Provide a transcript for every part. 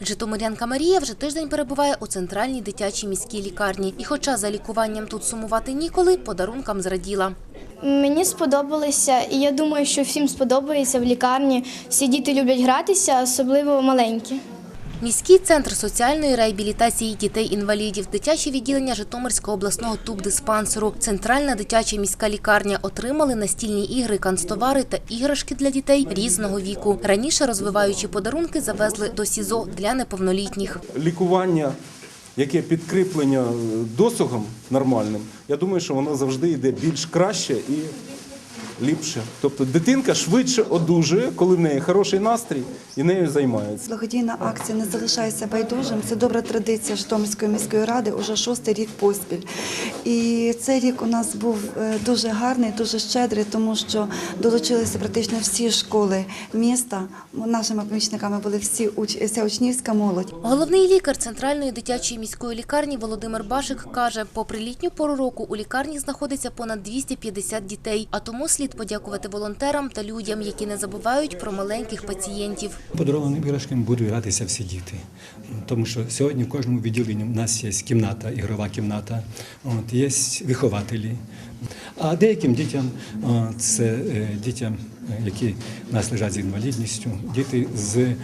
Житомирянка Марія вже тиждень перебуває у центральній дитячій міській лікарні. І хоча за лікуванням тут сумувати ніколи, подарункам зраділа. Мені сподобалося, і я думаю, що всім сподобається в лікарні. Всі діти люблять гратися, особливо маленькі. Міський центр соціальної реабілітації дітей-інвалідів, дитяче відділення Житомирського обласного тубдиспансеру, центральна дитяча міська лікарня отримали настільні ігри, канцтовари та іграшки для дітей різного віку. Раніше розвиваючі подарунки завезли до СІЗО для неповнолітніх. лікування, яке підкріплення досугом нормальним, я думаю, що воно завжди йде більш краще і ліпше. Тобто дитинка швидше одужує, коли в неї хороший настрій і нею займається. Благодійна акція не залишається байдужим. Це добра традиція Житомирської міської ради уже шостий рік поспіль. І цей рік у нас був е, дуже гарний, дуже щедрий, тому що долучилися практично всі школи міста. Нашими помічниками були всі уч- вся учнівська молодь. Головний лікар центральної дитячої міської лікарні Володимир Башик каже, попри літню пору року у лікарні знаходиться понад 250 дітей, а тому слід подякувати волонтерам та людям, які не забувають про маленьких пацієнтів. Подарованим іграшками будуть гратися всі діти. Тому що сьогодні в кожному відділенні у нас є кімната, ігрова кімната, от, є вихователі. А деяким дітям, це е, дітям, е, які в нас лежать з інвалідністю, діти з е,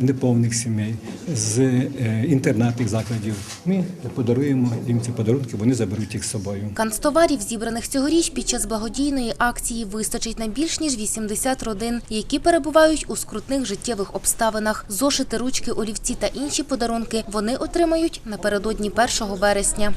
неповних сімей, з е, інтернатних закладів. Ми подаруємо їм ці подарунки, вони заберуть їх з собою. Канцтоварів, зібраних цьогоріч під час благодійної акції, вистачить на більш ніж 80 родин, які перебувають у скрутних життєвих обставинах. Зошити, ручки, олівці та інші подарунки вони отримають напередодні 1 вересня.